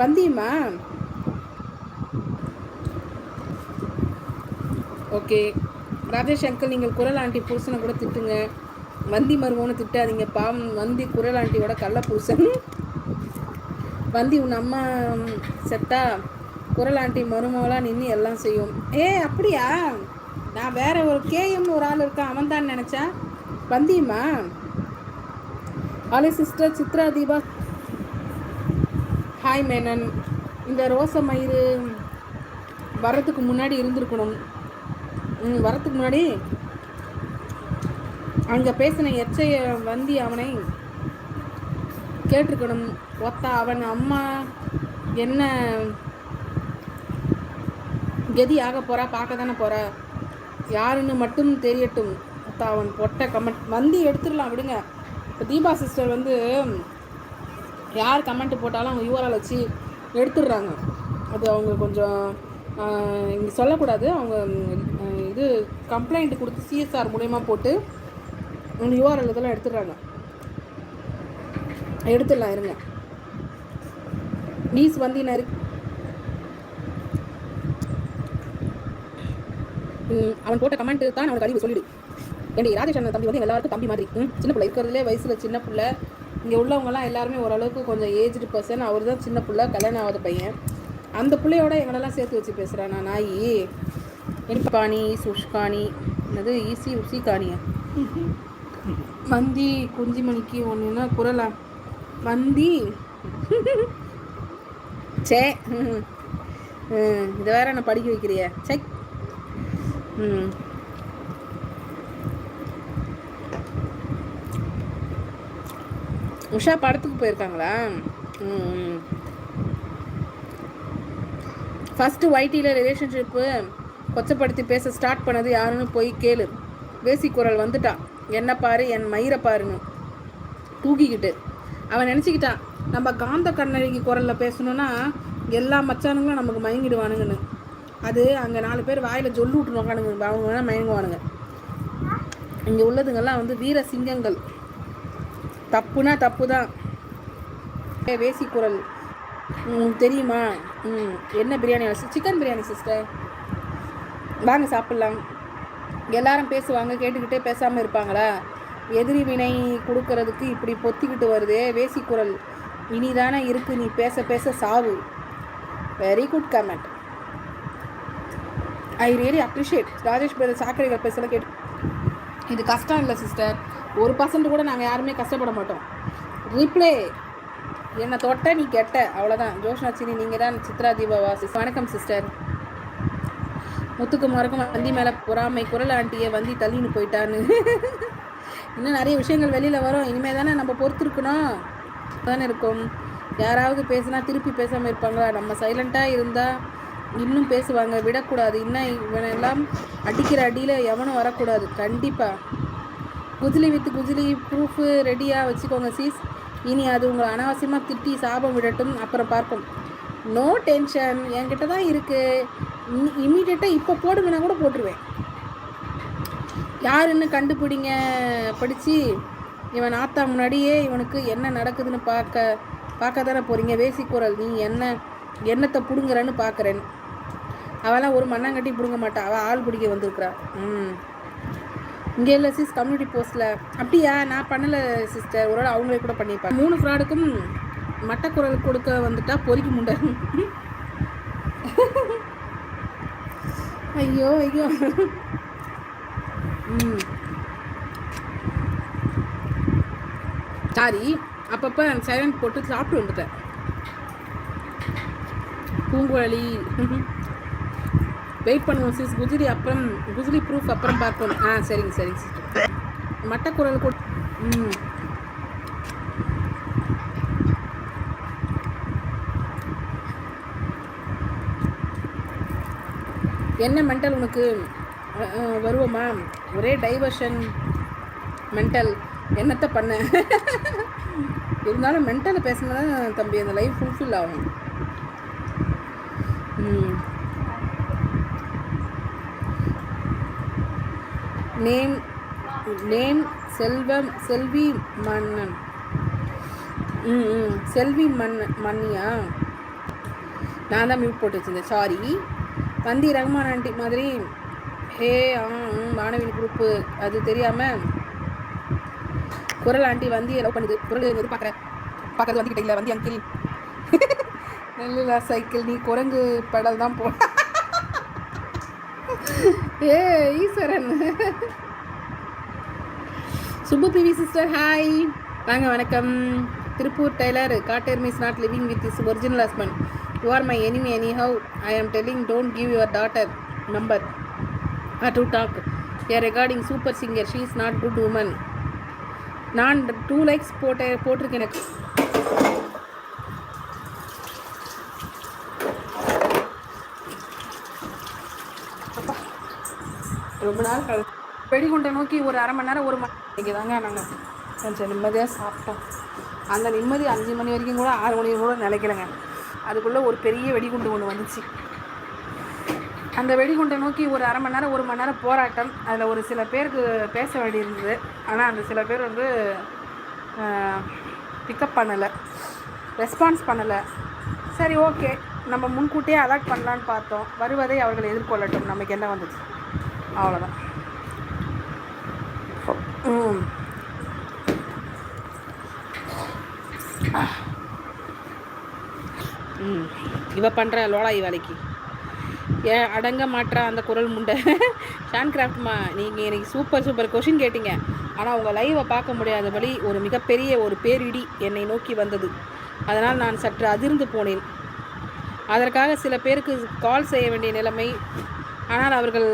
வந்தியம்மா? Okay Rajesh uncle நீங்கள் குரல் aunty புருஷனை கூட திட்டுங்க. வந்தி மருமோன்னு திட்டாதீங்க. பாவம் வந்தி குரல் ஆண்டியோட கள்ள புருஷன் வந்தி உன் அம்மா செத்தா? குரல் ஆண்டி மருமகளாக நின்று எல்லாம் செய்யும். ஏ அப்படியா? நான் வேற ஒரு கேஎம் ஒரு ஆள் இருக்கான் அவன் தான் நினச்சேன் வந்தியம்மா? Hello sister Chitra Deepa. Hi Menon இந்த ரோசை மயிறு வர்றதுக்கு முன்னாடி இருந்திருக்கணும். வரத்துக்கு முன்னாடி அங்கே பேசின எச்சைய வந்தி அவனை கேட்டிருக்கணும். ஒத்தா அவன் அம்மா என்ன கதி ஆக போகிறா பார்க்க தானே போகிறா யாருன்னு மட்டும் தெரியட்டும். ஒத்தா அவன் பொட்டை கமெண்ட். வந்தி எடுத்துடலாம் விடுங்க. இப்போ தீபா சிஸ்டர் வந்து யார் கமெண்ட் போட்டாலும் அவங்க யூஆர்எல் வச்சு எடுத்துடுறாங்க. அது அவங்க கொஞ்சம் இங்கே சொல்லக்கூடாது. அவங்க இது கம்ப்ளைண்ட் கொடுத்து சிஎஸ்ஆர் மூலயமா போட்டு அவங்க யூஆர்எல் இதெல்லாம் எடுத்துடுறாங்க. எடுத்துடலாம் இருங்க. ப்ளீஸ் வந்து அவன் போட்ட கமெண்ட் தான் அவனுக்கு அறிவு சொல்லிடு. ஏண்டி ராஜேஷ் அண்ணன் தம்பி வந்து எல்லாருக்கும் தம்பி மாதிரி. சின்ன பிள்ளை. இருக்கிறதுலே வயசில் சின்ன பிள்ளை. இங்கே உள்ளவங்கலாம் எல்லாருமே ஓரளவுக்கு கொஞ்சம் ஏஜ்டு பர்சன் அவர் தான் சின்ன பிள்ளை கல்யாணம் ஆகாத பையன். அந்த பிள்ளையோட எங்களெல்லாம் சேர்த்து வச்சு பேசுகிறேன் நான் நாயி இனிப்பாணி சுஷ்காணி என்னது ஈசி உசிகாணியா? மந்தி குஞ்சிமணிக்கு ஒன்றுனா குரலா? மந்தி? சே இது இதை வேற நான் படிக்க வைக்கிறிய? செக் ம். உஷா படத்துக்கு போயிருக்காங்களா? ஃபஸ்ட்டு ஒய்டியில் ரிலேஷன்ஷிப்பு கொச்சப்படுத்தி பேச ஸ்டார்ட் பண்ணது யாருன்னு போய் கேளு. வேசி குரல் வந்துட்டான் என்ன பாரு என் மயிரை பாருன்னு. தூக்கிக்கிட்டு. அவன் நினச்சிக்கிட்டான் நம்ம காந்த கண்ணழகி குரலில் பேசணும்னா எல்லா மச்சானுங்களும் நமக்கு மயங்கிடுவானுங்கன்னு. அது அங்கே நாலு பேர் வாயில் ஜொல்லு விட்டுன்னு அவங்க வேணால் மயங்குவானுங்க. இங்கே உள்ளதுங்கெல்லாம் வந்து வீர சிங்கங்கள். தப்புனா தப்பு தான் வேசி குரல். ம், தெரியுமா? ம் என்ன பிரியாணி சிக்கன் பிரியாணி சிஸ்டர். வாங்க சாப்பிட்லாம். எல்லாரும் பேசுவாங்க கேட்டுக்கிட்டே பேசாமல் இருப்பாங்களா? எதிரி வினை கொடுக்கறதுக்கு இப்படி பொத்திக்கிட்டு வருதே. வேசி குரல். இனிதானே இருக்கு நீ பேச பேச சாவு. Very good comment I really appreciate Rajesh brother சாக்கடைகள் பேசல கேட்டு. இது கஷ்டம் இல்லை சிஸ்டர் ஒரு பர்சன்ட் கூட நாங்கள் யாருமே கஷ்டப்பட மாட்டோம். ரிப்ளே என்னை தொட்ட நீ கெட்ட. அவ்வளோதான் ஜோஷ்னா சினி நீங்கள் தான் சித்ரா தீபாவா சிஸ் வணக்கம் சிஸ்டர் முத்துக்கு மறக்கும் வந்தி மேலே பொறாமை. குரல் ஆண்டியை வந்தி தள்ளின்னு போயிட்டான்னு. இன்னும் நிறைய விஷயங்கள் வெளியில் வரும். இனிமேல் தானே நம்ம பொறுத்துருக்கணும். தானே இருக்கும். யாராவது பேசினா திருப்பி பேசாமல் இருப்பாங்களா? நம்ம சைலண்ட்டாக இருந்தால் இன்னும் பேசுவாங்க. விடக்கூடாது. இன்னும் இவனெல்லாம் அடிக்கிற அடியில் எவனும் வரக்கூடாது. கண்டிப்பாக குஜிலி வித் குஜிலி ப்ரூஃபு ரெடியாக வச்சுக்கோங்க சீஸ் இனி அது உங்களை அனாவசியமாக திட்டி சாபம் விடட்டும். அப்புறம் பார்ப்போம். நோ டென்ஷன் என்கிட்ட தான் இருக்குது இம்மீடியட்டாக இப்போ போடுங்கன்னா கூட போட்டுருவேன். யாருன்னு கண்டுபிடிங்க? படித்து இவன் ஆத்தா முன்னாடியே இவனுக்கு என்ன நடக்குதுன்னு பார்க்க பார்க்க தானே போகிறீங்க வேசி நீ என்ன எண்ணத்தை பிடுங்குறன்னு பார்க்குறேன். அவெல்லாம் ஒரு மண்ணாங்கட்டி பிடுங்க மாட்டா. அவள் ஆள் பிடிக்க வந்திருக்கிறாள் ம். இங்கே இல்லை சிஸ் கம்யூனிட்டி போஸ்ட்டில் அப்படியா? நான் பண்ணலை சிஸ்டர் ஒரு வேளை அவங்களே கூட பண்ணியிருப்பாங்க மூணு ஃப்ராடுக்கும் மட்டக்குரல் கொடுக்க வந்துட்டா பொறிக்க முண்டை. ஐயோ ஐயோ. ம். சாரி அப்பப்போ சைலண்ட் போட்டு சாப்பிட்டு வந்துட்டேன். பூங்குழலி. வெயிட் பண்ணுவோம் சிஸ் குஜிலி அப்புறம் குஜிலி ப்ரூஃப் அப்புறம் பார்ப்போம். ஆ சரிங்க சரிங்க சிஸ்டர் மட்டக்குரல் கூட. ம். என்ன மென்டல் உனக்கு? வருவோமா? ஒரே டைவர்ஷன் மென்டல் என்னத்தை பண்ண? இருந்தாலும் மென்டலை பேசினா தான் தம்பி அந்த லைஃப் ஃபுல்ஃபில் ஆகும் ம் நேம் நேம் செல்வம் செல்வி மன்னன். ம் ம் செல்வி மன் மன்னியா? நான் தான் மியூட் போட்டு வச்சுருந்தேன். சாரி வந்தி ரஹ்மான் ஆண்டி மாதிரி. ஹே ஆ ம், குரூப்பு. அது தெரியாமல் குரல் ஆண்டி வந்து லவ் பண்ணுது. குரல் வந்து பார்க்குறேன் பார்க்குறது வந்துக்கிட்டீங்களா வந்தி அங்கிள் நல்ல சைக்கிள் நீ குரங்கு பெடல் தான் போ ஏ Eswaran. Subbu PV sister hi வாங்க வணக்கம். Tiruppur tailor காட்டேர் miss not living with is original husband you are my enemy anyhow I am telling don't give your daughter number to talk a recording super singer she is not good woman நான் two likes போட்ட போட்டிருக்கேன் எனக்கு. ரொம்ப நாள் கழி வெடிகுண்டை நோக்கி ஒரு அரை மணி நேரம் ஒரு மணி இங்கே தாங்க நாங்கள் கொஞ்சம் நிம்மதியாக சாப்பிட்டோம். அந்த நிம்மதி அஞ்சு மணி வரைக்கும் கூட ஆறு மணி கூட நிலைக்கலைங்க. அதுக்குள்ளே ஒரு பெரிய வெடிகுண்டு ஒன்று வந்துச்சு. அந்த வெடிகுண்டை நோக்கி ஒரு அரை மணி நேரம் ஒரு மணி நேரம் போராட்டம். அதில் ஒரு சில பேருக்கு பேச வேண்டியிருந்தது. ஆனால் அந்த சில பேர் வந்து பிக்கப் பண்ணலை. ரெஸ்பான்ஸ் பண்ணலை. சரி ஓகே நம்ம முன்கூட்டியே அலாட் பண்ணலான்னு பார்த்தோம். வருவதை அவர்கள் எதிர்கொள்ளட்டும். நமக்கு என்ன வந்துச்சு அவ்வளோதான் ம். இவ பண்ணுற லோலாய் வேலைக்கு. ஏன் அடங்க மாட்டா அந்த குரல் முண்டை. ஷான் கிராஃப்ட்மா நீங்கள் எனக்கு சூப்பர் சூப்பர் கொஷின் கேட்டீங்க. ஆனால் உங்கள் லைவை பார்க்க முடியாதபடி ஒரு மிகப்பெரிய ஒரு பேரிடி என்னை நோக்கி வந்தது. அதனால் நான் சற்று அதிர்ந்து போனேன். அதற்காக சில பேருக்கு கால் செய்ய வேண்டிய நிலைமை ஆனால் அவர்கள்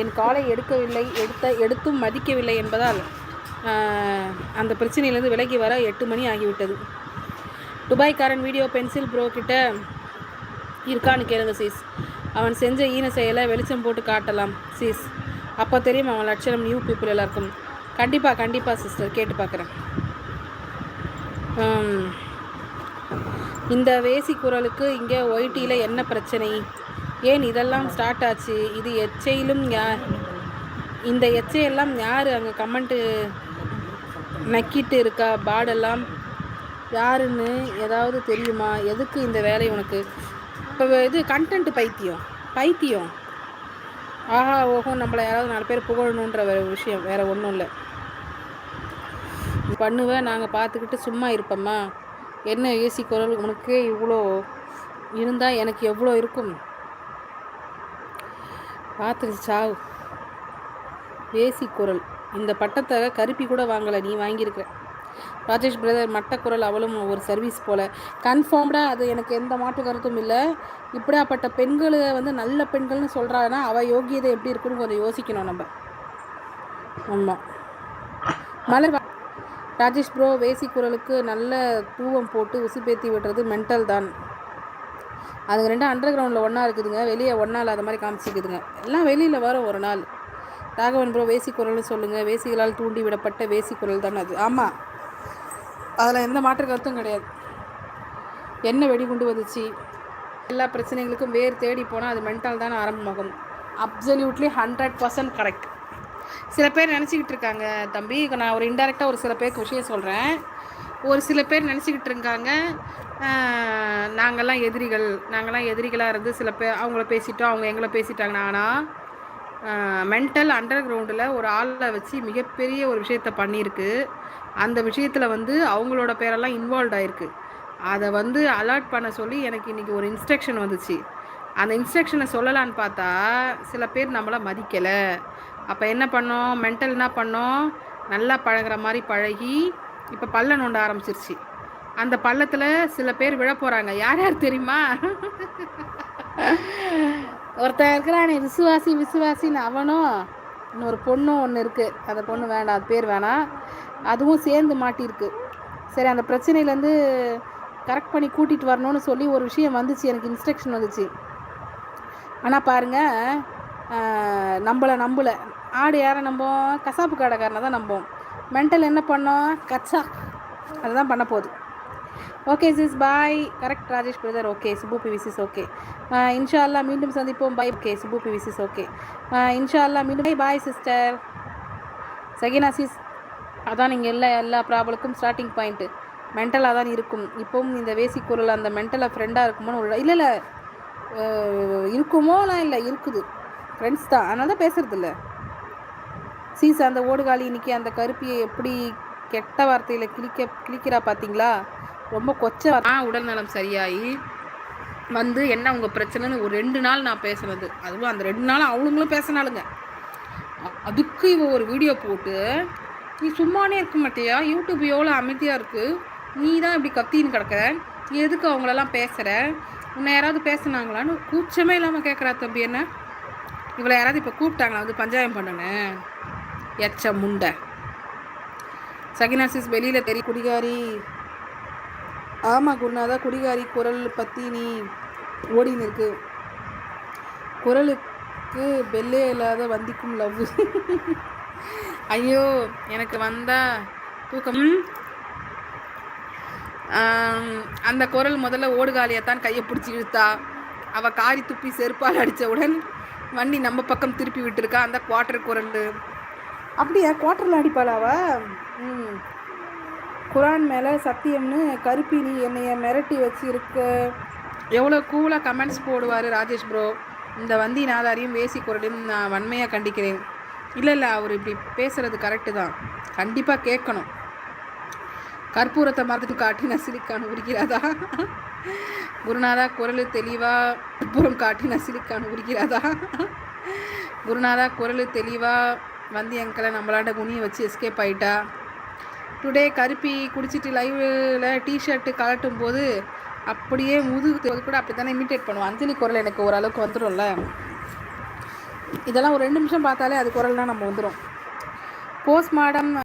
என் காலை எடுக்கவில்லை எடுத்த எடுத்தும் மதிக்கவில்லை என்பதால் அந்த பிரச்சனையிலேருந்து விலகி வர எட்டு மணி ஆகிவிட்டது. துபாய்க்காரன் வீடியோ பென்சில் ப்ரோ கிட்ட இருக்கான்னு கேளுங்க சீஸ். அவன் செஞ்ச ஈன செயலை வெளிச்சம் போட்டு காட்டலாம் சீஸ். அப்போ தெரியும் அவன் லட்சணம் நியூ பீப்புள் எல்லாருக்கும். கண்டிப்பாக கண்டிப்பாக சிஸ்டர் கேட்டு பார்க்குறேன். இந்த வேசி குரலுக்கு இங்கே ஒய்டியில் என்ன பிரச்சனை? ஏன் இதெல்லாம் ஸ்டார்ட் ஆச்சு? இது எச்சையிலும் யா இந்த எச்சையெல்லாம் யார் அங்கே கமெண்ட்டு நக்கிட்டு இருக்கா? பாடெல்லாம் யாருன்னு ஏதாவது தெரியுமா? எதுக்கு இந்த வேலை உனக்கு? இப்போ இது கண்டென்ட் பைத்தியம். பைத்தியம். ஆஹா ஓஹோ நம்மளை யாராவது நாலு பேர் புகழணுன்ற வேற விஷயம். வேறு ஒன்றும் இல்லை. பண்ணுவேன் நாங்கள் பார்த்துக்கிட்டு சும்மா இருப்போம்மா என்ன ஏசி குரல் உனக்கே இவ்வளோ இருந்தால் எனக்கு எவ்வளோ இருக்கும்? பார்த்துக்கிட்டு சாவு வேசி குரல். இந்த பட்டத்தை கருப்பி கூட வாங்கலை நீ வாங்கியிருக்க ராஜேஷ் பிரதர் மட்ட குரல் அவளும் ஒரு சர்வீஸ் போல். கன்ஃபார்ம்டாக அது எனக்கு எந்த மாற்று கருத்தும் இல்லை. இப்படியாப்பட்ட பெண்களை வந்து நல்ல பெண்கள்னு சொல்கிறாங்கன்னா அவள் யோகியதை எப்படி இருக்குன்னு கொஞ்சம் யோசிக்கணும் நம்ம. ஆமாம் மலர் ராஜேஷ் ப்ரோ வேசி குரலுக்கு நல்ல தூவம் போட்டு உசுப்பேத்தி விடுறது மென்டல் தான். அதுங்க ரெண்டு அண்டர் கிரவுண்டில் ஒன்றா இருக்குதுங்க. வெளியே ஒன்றா இல்லாத மாதிரி காமிச்சிக்குதுங்க. எல்லாம் வெளியில் வரும் ஒரு நாள். ராகவன் ப்ரோ வேசி குரல்னு சொல்லுங்கள் வேசிகளால் தூண்டி விடப்பட்ட வேசி குரல் தானே அது. ஆமாம் அதில் எந்த மாற்று கருத்தும் கிடையாது. என்ன வெடிகுண்டு வந்துச்சு? எல்லா பிரச்சனைகளுக்கும் வேர் தேடி போனால் அது மென்டல் தான் ஆரம்பமாகும். அப்சல்யூட்லி ஹண்ட்ரட் பர்சன்ட் கரெக்ட் சில பேர் நினச்சிக்கிட்டு இருக்காங்க தம்பி நான் ஒரு இன்டெரக்டாக ஒரு சில பேருக்கு விஷயம் சொல்கிறேன் ஒரு சில பேர் நினச்சிக்கிட்டு இருக்காங்க நாங்கள்லாம் எதிரிகள். நாங்கள்லாம் எதிரிகளாக இருந்து சில பேர் அவங்கள பேசிட்டோம். அவங்க எங்களை பேசிட்டாங்கன்னா ஆனால் மென்டல் அண்டர் கிரவுண்டில் ஒரு ஆளை வச்சு மிகப்பெரிய ஒரு விஷயத்த பண்ணியிருக்கு. அந்த விஷயத்தில் வந்து அவங்களோட பேரெல்லாம் இன்வால்வ் ஆயிருக்கு. அதை வந்து அலர்ட் பண்ண சொல்லி எனக்கு இன்றைக்கி ஒரு இன்ஸ்ட்ரக்ஷன் வந்துச்சு. அந்த இன்ஸ்ட்ரக்ஷனை சொல்லலான்னு பார்த்தா சில பேர் நம்மளை மதிக்கலை. அப்போ என்ன பண்ணோம்? மென்டல் என்ன பண்ணோம்? நல்லா பழகுற மாதிரி பழகி இப்போ பல்ல நோண்ட ஆரம்பிச்சிருச்சு. அந்த பள்ளத்தில் சில பேர் விழ போகிறாங்க யார் யார் தெரியுமா? ஒருத்தன் இருக்கிறானே விசுவாசி விசுவாசின்னு அவனும் இன்னொரு பொண்ணும் ஒன்று இருக்குது அந்த பொண்ணு வேண்டாம் அது பேர் வேணாம். அதுவும் சேர்ந்து மாட்டியிருக்கு. சரி அந்த பிரச்சனையிலேருந்து கரெக்ட் பண்ணி கூட்டிகிட்டு வரணும்னு சொல்லி ஒரு விஷயம் வந்துச்சு. எனக்கு இன்ஸ்ட்ரக்ஷன் வந்துச்சு. ஆனால் பாருங்கள் நம்மளை நம்பலை. ஆடு யாரை நம்போம்? கசாப்பு கடைக்காரனை தான் நம்போம். மென்டல் என்ன பண்ணோம்? கச்சா. அதுதான் பண்ண போகுது. Okay sis bye correct Rajesh brother okay Subbu PV sis okay இன்ஷா அல்லா மீண்டும் சந்திப்போம். பாய் ஓகே சுபு பிவிசிஸ் ஓகே இன்ஷா அல்லாஹ் மீண்டும் பாய் சிஸ்டர் சகினா சிஸ் அதான் நீங்கள் எல்லா எல்லா ப்ராப்ளக்கும் ஸ்டார்டிங் பாயிண்ட்டு மென்டலாக தான் இருக்கும். இப்போவும் இந்த வேசி குரல் அந்த மென்டலாக ஃப்ரெண்டாக இருக்குமோன்னு ஒரு இல்லை இல்லை. இருக்குமோலாம் இல்லை இருக்குது. ஃப்ரெண்ட்ஸ் தான். அதனால தான் பேசுறது இல்லை சீசா அந்த ஓடுகாலி இன்னைக்கு அந்த கருப்பியை எப்படி கெட்ட வார்த்தையில் கிழிக்க கிழிக்கிறா பார்த்தீங்களா ரொம்ப கொச்ச ஆ உடல் நலம் சரியாகி வந்து என்ன உங்கள் பிரச்சனைன்னு ஒரு ரெண்டு நாள் நான் பேசுனது. அதுவும் அந்த ரெண்டு நாள் அவளுங்களும் பேசினாளுங்க. அதுக்கு இவ ஒரு வீடியோ போட்டு நீ சும்மானே இருக்க மாட்டியா? யூடியூப் எவ்வளோ அமைதியாக இருக்குது நீ தான் இப்படி கத்தின்னு கிடக்க? நீ எதுக்கு அவங்களெல்லாம் பேசுகிற உன்னை யாராவது பேசுனாங்களான்னு கூச்சமே இல்லாமல் கேட்குறா தம்பி என்ன? இவளை யாராவது இப்போ கூப்பிட்டாங்களா? வந்து பஞ்சாயம் பண்ணனே எச்ச முண்டை. சகினாசிஸ் வெளியில் தெரிய குடிகாரி ஆமாம் குருநாதா குடிகாரி குரல் பற்றி நீ ஓடின்னு இருக்கு. குரலுக்கு பெல்லே இல்லாத வந்திக்கும் லவ் ஐயோ எனக்கு வந்தா தூக்கம். அந்த குரல் முதல்ல ஓடுகாலியத்தான் கையை பிடிச்சி இழுத்தா. அவ காரி துப்பி செருப்பால் அடித்தவுடன் வண்டி நம்ம பக்கம் திருப்பி விட்டுருக்கா. அந்த குவார்டர் குரல். அப்படியா? குவார்டரில் அடிப்பாளாவ ம். குரான் மேலே சத்தியம்னு கருப்பினி என்னைய மிரட்டி வச்சு இருக்க எவ்வளோ கூலாக கமெண்ட்ஸ் போடுவார் ராஜேஷ் ப்ரோ இந்த வந்தி நாதாரியும் வேசி குரலையும் நான் வன்மையாக கண்டிக்கிறேன். இல்லை இல்லை அவர் இப்படி பேசுகிறது கரெக்டு தான். கண்டிப்பாக கேட்கணும். கற்பூரத்தை மரத்துக்கு காட்டின சிலிக்கான் உரிக்கிறாதா குருநாதா குரல் தெளிவாக கற்பூரம் காட்டின சிலிக்கான் உரிக்கிறாதா குருநாதா குரல் தெளிவாக வந்து அங்கிளை நம்மளாண்ட குனியை வச்சு எஸ்கேப் ஆகிட்டா டுடே கருப்பி குடிச்சிட்டு லைவில் டிஷர்ட்டு கலட்டும் போது அப்படியே முதுகு கூட அப்படி தானே இமிட்டேட் பண்ணுவோம் அஞ்சலி குரல் எனக்கு ஓரளவுக்கு வந்துடும்ல. இதெல்லாம் ஒரு ரெண்டு நிமிஷம் பார்த்தாலே அது குரல்னால் நம்ம வந்துடும் போஸ்ட்மார்டம்